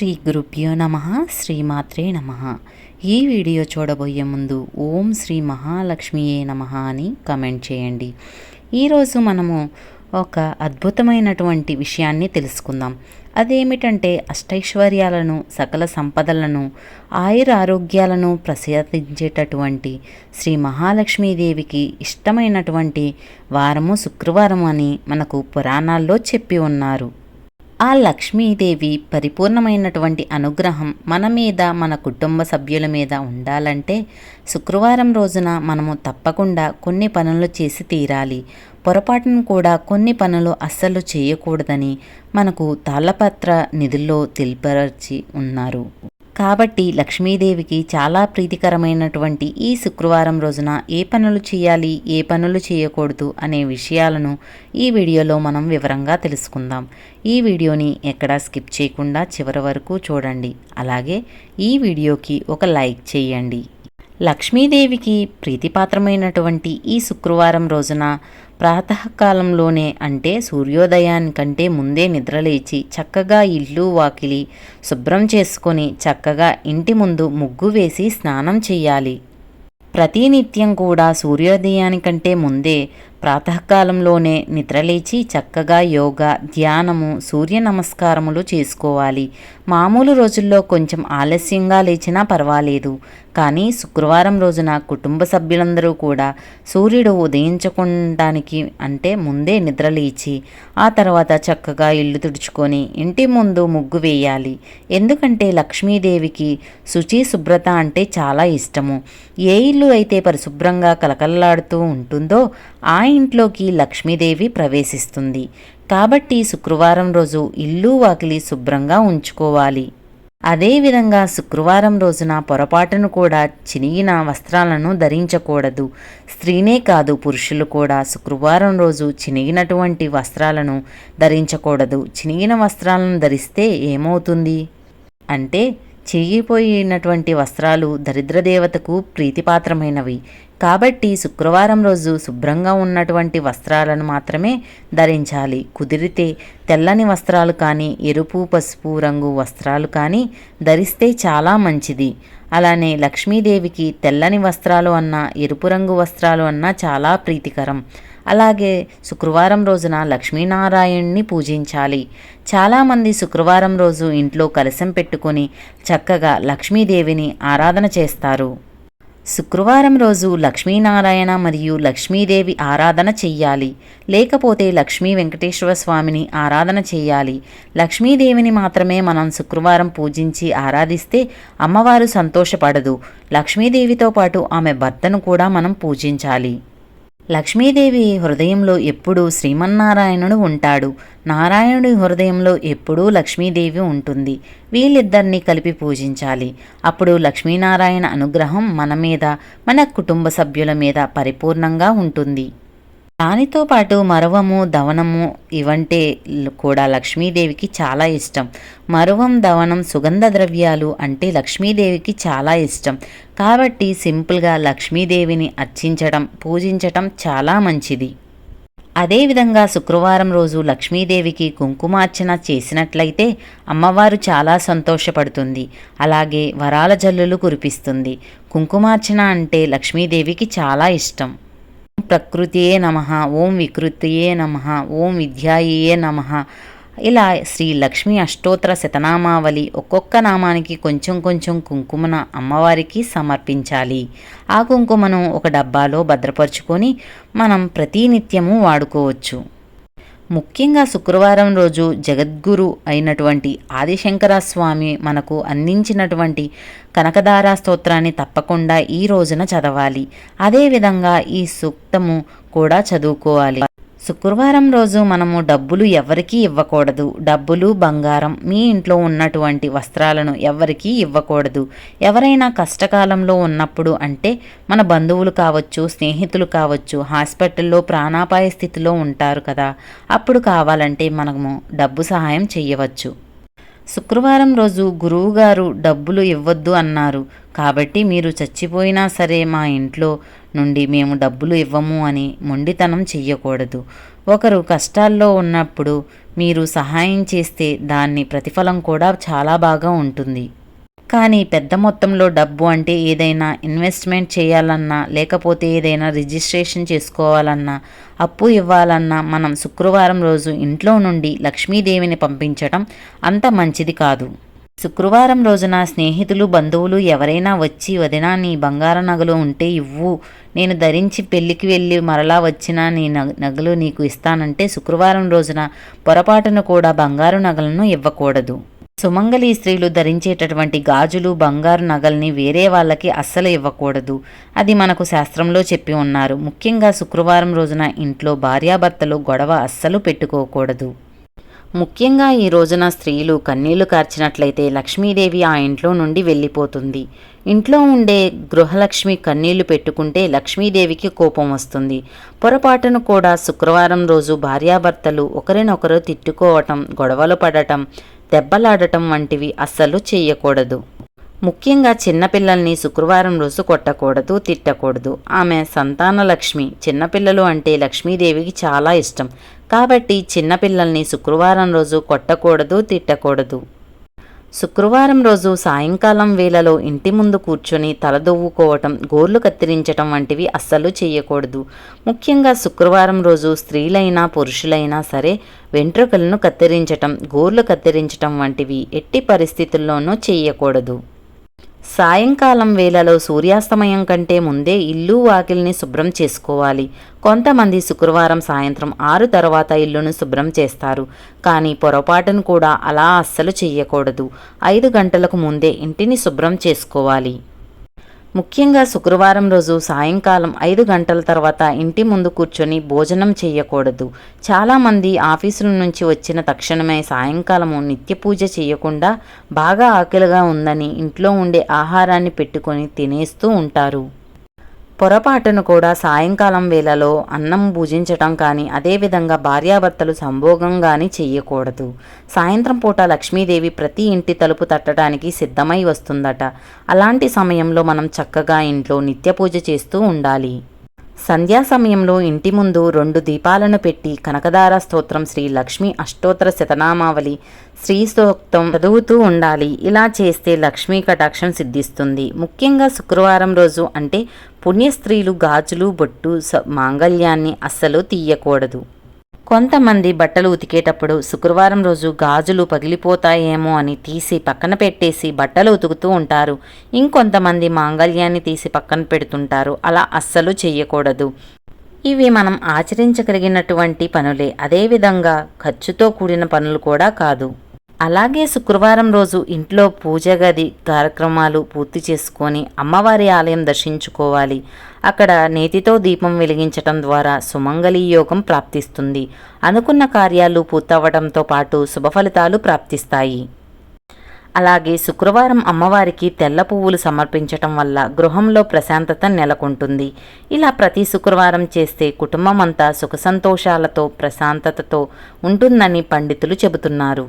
శ్రీ గురుభ్యో నమ శ్రీమాత్రే నమ. ఈ వీడియో చూడబోయే ముందు ఓం శ్రీ మహాలక్ష్మియే నమ అని కమెంట్ చేయండి. ఈరోజు మనము ఒక అద్భుతమైనటువంటి విషయాన్ని తెలుసుకుందాం. అదేమిటంటే అష్టైశ్వర్యాలను సకల సంపదలను ఆయుర ఆరోగ్యాలను ప్రసాదించేటటువంటి శ్రీ మహాలక్ష్మీదేవికి ఇష్టమైనటువంటి వారము శుక్రవారం అని మనకు పురాణాల్లో చెప్పి ఉన్నారు. ఆ లక్ష్మీదేవి పరిపూర్ణమైనటువంటి అనుగ్రహం మన మీద మన కుటుంబ సభ్యుల మీద ఉండాలంటే శుక్రవారం రోజున మనము తప్పకుండా కొన్ని పనులు చేసి తీరాలి. పొరపాటును కూడా కొన్ని పనులు అస్సలు చేయకూడదని మనకు తాళపత్ర నిధుల్లో తెలిపరచి ఉన్నారు. కాబట్టి లక్ష్మీదేవికి చాలా ప్రీతికరమైనటువంటి ఈ శుక్రవారం రోజున ఏ పనులు చేయాలి ఏ పనులు చేయకూడదు అనే విషయాలను ఈ వీడియోలో మనం వివరంగా తెలుసుకుందాం. ఈ వీడియోని ఎక్కడా స్కిప్ చేయకుండా చివరి వరకు చూడండి. అలాగే ఈ వీడియోకి ఒక లైక్ చేయండి. లక్ష్మీదేవికి ప్రీతిపాత్రమైనటువంటి ఈ శుక్రవారం రోజున ప్రాతకాలంలోనే అంటే సూర్యోదయానికంటే ముందే నిద్రలేచి చక్కగా ఇల్లు వాకిలి శుభ్రం చేసుకొని చక్కగా ఇంటి ముందు ముగ్గు వేసి స్నానం చేయాలి. ప్రతినిత్యం కూడా సూర్యోదయానికంటే ముందే ప్రాతకాలంలోనే నిద్రలేచి చక్కగా యోగా ధ్యానము సూర్య నమస్కారములు చేసుకోవాలి. మామూలు రోజుల్లో కొంచెం ఆలస్యంగా లేచినా పర్వాలేదు. కానీ శుక్రవారం రోజున కుటుంబ సభ్యులందరూ కూడా సూర్యుడు ఉదయించకుండానికి అంటే ముందే నిద్రలేచి ఆ తర్వాత చక్కగా ఇల్లు తుడుచుకొని ఇంటి ముందు ముగ్గు వేయాలి. ఎందుకంటే లక్ష్మీదేవికి శుచి శుభ్రత అంటే చాలా ఇష్టము. ఏ ఇల్లు అయితే పరిశుభ్రంగా కలకల్లాడుతూ ఉంటుందో ఆ ఇంట్లోకి లక్ష్మీదేవి ప్రవేశిస్తుంది. కాబట్టి శుక్రవారం రోజు ఇల్లు వాకిలి శుభ్రంగా ఉంచుకోవాలి. అదేవిధంగా శుక్రవారం రోజున పొరపాటును కూడా చినిగిన వస్త్రాలను ధరించకూడదు. స్త్రీనే కాదు పురుషులు కూడా శుక్రవారం రోజు చినిగినటువంటి వస్త్రాలను ధరించకూడదు. చినిగిన వస్త్రాలను ధరిస్తే ఏమవుతుంది? అంటే చిరిగిపోయినటువంటి వస్త్రాలు దరిద్రదేవతకు ప్రీతిపాత్రమైనవి. కాబట్టి శుక్రవారం రోజు శుభ్రంగా ఉన్నటువంటి వస్త్రాలను మాత్రమే ధరించాలి. కుదిరితే తెల్లని వస్త్రాలు కానీ ఎరుపు పసుపు రంగు వస్త్రాలు కానీ ధరిస్తే చాలా మంచిది. అలానే లక్ష్మీదేవికి తెల్లని వస్త్రాలు అన్నా ఎరుపు రంగు వస్త్రాలు అన్నా చాలా ప్రీతికరం. అలాగే శుక్రవారం రోజున లక్ష్మీనారాయణ్ణి పూజించాలి. చాలామంది శుక్రవారం రోజు ఇంట్లో కలశం పెట్టుకొని చక్కగా లక్ష్మీదేవిని ఆరాధన చేస్తారు. శుక్రవారం రోజు లక్ష్మీనారాయణ మరియు లక్ష్మీదేవి ఆరాధన చెయ్యాలి. లేకపోతే లక్ష్మీ వెంకటేశ్వర స్వామిని ఆరాధన చేయాలి లక్ష్మీదేవిని మాత్రమే మనం శుక్రవారం పూజించి ఆరాధిస్తే అమ్మవారు సంతోషపడదు. లక్ష్మీదేవితో పాటు ఆమె భర్తను కూడా మనం పూజించాలి. లక్ష్మీదేవి హృదయంలో ఎప్పుడూ శ్రీమన్నారాయణుడు ఉంటాడు. నారాయణుడి హృదయంలో ఎప్పుడూ లక్ష్మీదేవి ఉంటుంది. వీళ్ళిద్దరినీ కలిపి పూజించాలి. అప్పుడు లక్ష్మీనారాయణ అనుగ్రహం మన మీద మన కుటుంబ సభ్యుల మీద పరిపూర్ణంగా ఉంటుంది. దానితో పాటు మరవము దవనము ఇవంటే కూడా లక్ష్మీదేవికి చాలా ఇష్టం. మరువం దవనం సుగంధ ద్రవ్యాలు అంటే లక్ష్మీదేవికి చాలా ఇష్టం. కాబట్టి సింపుల్గా లక్ష్మీదేవిని అర్చించడం పూజించటం చాలా మంచిది. అదేవిధంగా శుక్రవారం రోజు లక్ష్మీదేవికి కుంకుమార్చన చేసినట్లయితే అమ్మవారు చాలా సంతోషపడుతుంది. అలాగే వరాల జల్లులు కురిపిస్తుంది. కుంకుమార్చన అంటే లక్ష్మీదేవికి చాలా ఇష్టం. ప్రకృతియే నమ ఓం వికృతియే నమ ఓం విద్యాయే నమ. ఇలా శ్రీ లక్ష్మీ అష్టోత్తర శతనామావళి ఒక్కొక్క నామానికి కొంచెం కొంచెం కుంకుమన అమ్మవారికి సమర్పించాలి. ఆ కుంకుమను ఒక డబ్బాలో భద్రపరుచుకొని మనం ప్రతినిత్యము వాడుకోవచ్చు. ముఖ్యంగా శుక్రవారం రోజు జగద్గురు అయినటువంటి ఆదిశంకర స్వామి మనకు అందించినటువంటి కనకదారా స్తోత్రాన్ని తప్పకుండా ఈ రోజున చదవాలి. అదేవిధంగా ఈ సూక్తము కూడా చదువుకోవాలి. శుక్రవారం రోజు మనము డబ్బులు ఎవరికీ ఇవ్వకూడదు. డబ్బులు బంగారం మీ ఇంట్లో ఉన్నటువంటి వస్త్రాలను ఎవరికీ ఇవ్వకూడదు. ఎవరైనా కష్టకాలంలో ఉన్నప్పుడు అంటే మన బంధువులు కావచ్చు స్నేహితులు కావచ్చు హాస్పిటల్లో ప్రాణాపాయ స్థితిలో ఉంటారు కదా. అప్పుడు కావాలంటే మనము డబ్బు సహాయం చేయవచ్చు. శుక్రవారం రోజు గురువుగారు డబ్బులు ఇవ్వద్దు అన్నారు. కాబట్టి మీరు చచ్చిపోయినా సరే మా ఇంట్లో నుండి మేము డబ్బులు ఇవ్వము అని మొండితనం చెయ్యకూడదు. ఒకరు కష్టాల్లో ఉన్నప్పుడు మీరు సహాయం చేస్తే దాన్ని ప్రతిఫలం కూడా చాలా బాగా ఉంటుంది. కానీ పెద్ద మొత్తంలో డబ్బు అంటే ఏదైనా ఇన్వెస్ట్మెంట్ చేయాలన్నా లేకపోతే ఏదైనా రిజిస్ట్రేషన్ చేసుకోవాలన్నా అప్పు ఇవ్వాలన్నా మనం శుక్రవారం రోజు ఇంట్లో నుండి లక్ష్మీదేవిని పంపించటం అంత మంచిది కాదు. శుక్రవారం రోజున స్నేహితులు బంధువులు ఎవరైనా వచ్చి వదినా నీ బంగారు నగలు ఉంటే ఇవ్వు. నేను ధరించి పెళ్ళికి వెళ్ళి మరలా వచ్చిన నీ నగలు నీకు ఇస్తానంటే శుక్రవారం రోజున పొరపాటున కూడా బంగారు నగలను ఇవ్వకూడదు. సుమంగళి స్త్రీలు ధరించేటటువంటి గాజులు బంగారు నగల్ని వేరే వాళ్ళకి అస్సలు ఇవ్వకూడదు. అది మనకు శాస్త్రంలో చెప్పి ఉన్నారు. ముఖ్యంగా శుక్రవారం రోజున ఇంట్లో భార్యాభర్తలు గొడవ అస్సలు పెట్టుకోకూడదు. ముఖ్యంగా ఈ రోజున స్త్రీలు కన్నీళ్ళు కార్చినట్లయితే లక్ష్మీదేవి ఆ ఇంట్లో నుండి వెళ్ళిపోతుంది. ఇంట్లో ఉండే గృహలక్ష్మి కన్నీళ్ళు పెట్టుకుంటే లక్ష్మీదేవికి కోపం వస్తుంది. పొరపాటును కూడా శుక్రవారం రోజు భార్యాభర్తలు ఒకరినొకరు తిట్టుకోవటం గొడవలు పడటం దెబ్బలాడటం వంటివి అస్సలు చేయకూడదు ముఖ్యంగా చిన్నపిల్లల్ని శుక్రవారం రోజు కొట్టకూడదు తిట్టకూడదు. ఆమె సంతాన లక్ష్మి చిన్నపిల్లలు అంటే లక్ష్మీదేవికి చాలా ఇష్టం. కాబట్టి చిన్నపిల్లల్ని శుక్రవారం రోజు కొట్టకూడదు తిట్టకూడదు. శుక్రవారం రోజు సాయంకాలం వేళలో ఇంటి ముందు కూర్చొని తలదొవ్వుకోవటం గోర్లు కత్తిరించటం వంటివి అస్సలు చేయకూడదు ముఖ్యంగా శుక్రవారం రోజు స్త్రీలైనా పురుషులైనా సరే వెంట్రుకలను కత్తిరించటం గోర్లు కత్తిరించటం వంటివి ఎట్టి పరిస్థితుల్లోనూ చేయకూడదు సాయంకాలం వేళలో సూర్యాస్తమయం కంటే ముందే ఇల్లు వాకిల్ని శుభ్రం చేసుకోవాలి. కొంతమంది శుక్రవారం సాయంత్రం ఆరు తర్వాత ఇల్లును శుభ్రం చేస్తారు. కానీ పొరపాటును కూడా అలా అస్సలు చెయ్యకూడదు. ఐదు గంటలకు ముందే ఇంటిని శుభ్రం చేసుకోవాలి. ముఖ్యంగా శుక్రవారం రోజు సాయంకాలం ఐదు గంటల తర్వాత ఇంటి ముందు కూర్చొని భోజనం చేయకూడదు. చాలామంది ఆఫీసుల నుంచి వచ్చిన తక్షణమే సాయంకాలము నిత్య పూజ చేయకుండా బాగా ఆకలిగా ఉందని ఇంట్లో ఉండే ఆహారాన్ని పెట్టుకొని తినేస్తూ ఉంటారు. పొరపాటును కూడా సాయంకాలం వేళలో అన్నం భుజించటం కానీ అదేవిధంగా భార్యాభర్తలు సంభోగం కానీ చెయ్యకూడదు. సాయంత్రం పూట లక్ష్మీదేవి ప్రతి ఇంటి తలుపు తట్టడానికి సిద్ధమై వస్తుందట. అలాంటి సమయంలో మనం చక్కగా ఇంట్లో నిత్య పూజ చేస్తూ ఉండాలి. సంధ్యా సమయంలో ఇంటి ముందు రెండు దీపాలను పెట్టి కనకదార స్తోత్రం శ్రీ లక్ష్మి అష్టోత్తర శతనామావళి శ్రీ సూక్తం చదువుతూ ఉండాలి. ఇలా చేస్తే లక్ష్మీ కటాక్షం సిద్ధిస్తుంది. ముఖ్యంగా శుక్రవారం రోజు అంటే పుణ్యస్త్రీలు గాజులు బొట్టు మాంగళ్యాన్ని అస్సలు తీయకూడదు. కొంతమంది బట్టలు ఉతికేటప్పుడు శుక్రవారం రోజు గాజులు పగిలిపోతాయేమో అని తీసి పక్కన పెట్టేసి బట్టలు ఉతుకుతూ ఉంటారు. ఇంకొంతమంది మాంగళ్యాన్ని తీసి పక్కన పెడుతుంటారు. అలా అస్సలు చెయ్యకూడదు. ఇవి మనం ఆచరించగలిగినటువంటి పనులే. అదేవిధంగా ఖర్చుతో కూడిన పనులు కూడా కాదు. అలాగే శుక్రవారం రోజు ఇంట్లో పూజ గది కార్యక్రమాలు పూర్తి చేసుకొని అమ్మవారి ఆలయం దర్శించుకోవాలి. అక్కడ నేతితో దీపం వెలిగించటం ద్వారా సుమంగళి యోగం ప్రాప్తిస్తుంది. అనుకున్న కార్యాలు పూర్తవడంతో పాటు శుభ ఫలితాలు ప్రాప్తిస్తాయి. అలాగే శుక్రవారం అమ్మవారికి తెల్ల పువ్వులు సమర్పించటం వల్ల గృహంలో ప్రశాంతత నెలకొంటుంది. ఇలా ప్రతి శుక్రవారం చేస్తే కుటుంబం అంతా సుఖ సంతోషాలతో ప్రశాంతతతో ఉంటుందని పండితులు చెబుతున్నారు.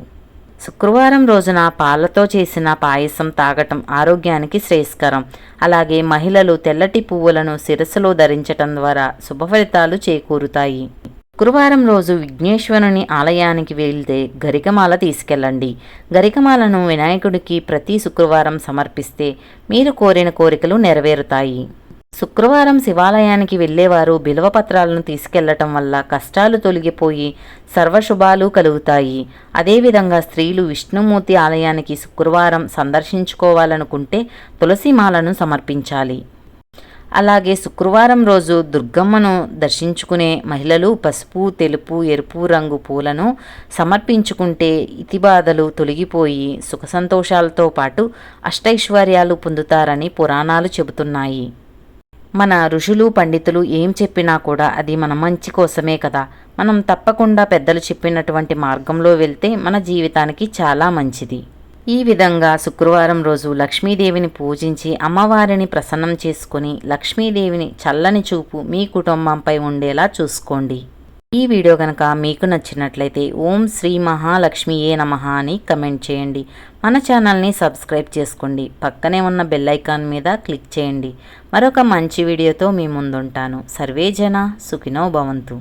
శుక్రవారం రోజున పాలతో చేసిన పాయసం తాగటం ఆరోగ్యానికి శ్రేయస్కరం. అలాగే మహిళలు తెల్లటి పువ్వులను శిరస్సులో ధరించటం ద్వారా శుభ ఫలితాలు చేకూరుతాయి. శుక్రవారం రోజు విఘ్నేశ్వరుని ఆలయానికి వెళ్తే గరికమాల తీసుకెళ్ళండి. గరికమాలను వినాయకుడికి ప్రతి శుక్రవారం సమర్పిస్తే మీరు కోరిన కోరికలు నెరవేరుతాయి. శుక్రవారం శివాలయానికి వెళ్ళేవారు బిల్వపత్రాలను తీసుకెళ్ళటం వల్ల కష్టాలు తొలగిపోయి సర్వశుభాలు కలుగుతాయి. అదేవిధంగా స్త్రీలు విష్ణుమూర్తి ఆలయానికి శుక్రవారం సందర్శించుకోవాలనుకుంటే తులసిమాలను సమర్పించాలి. అలాగే శుక్రవారం రోజు దుర్గమ్మను దర్శించుకునే మహిళలు పసుపు తెలుపు ఎరుపు రంగు పూలను సమర్పించుకుంటే ఇతిబాధలు తొలగిపోయి సుఖ సంతోషాలతో పాటు అష్టైశ్వర్యాలు పొందుతారని పురాణాలు చెబుతున్నాయి. మన ఋషులు పండితులు ఏం చెప్పినా కూడా అది మన మంచి కోసమే కదా. మనం తప్పకుండా పెద్దలు చెప్పినటువంటి మార్గంలో వెళ్తే మన జీవితానికి చాలా మంచిది. ఈ విధంగా శుక్రవారం రోజు లక్ష్మీదేవిని పూజించి అమ్మవారిని ప్రసన్నం చేసుకుని లక్ష్మీదేవిని చల్లని చూపు మీ కుటుంబంపై ఉండేలా చూసుకోండి. ఈ వీడియో కనుక మీకు నచ్చినట్లయితే ఓం శ్రీ మహాలక్ష్మియే నమ అని కమెంట్ చేయండి. మన ఛానల్ని సబ్స్క్రైబ్ చేసుకోండి. పక్కనే ఉన్న బెల్ ఐకాన్ మీద క్లిక్ చేయండి. మరొక మంచి వీడియోతో మీ ముందుంటాను. సర్వేజన సుఖినో భవంతు.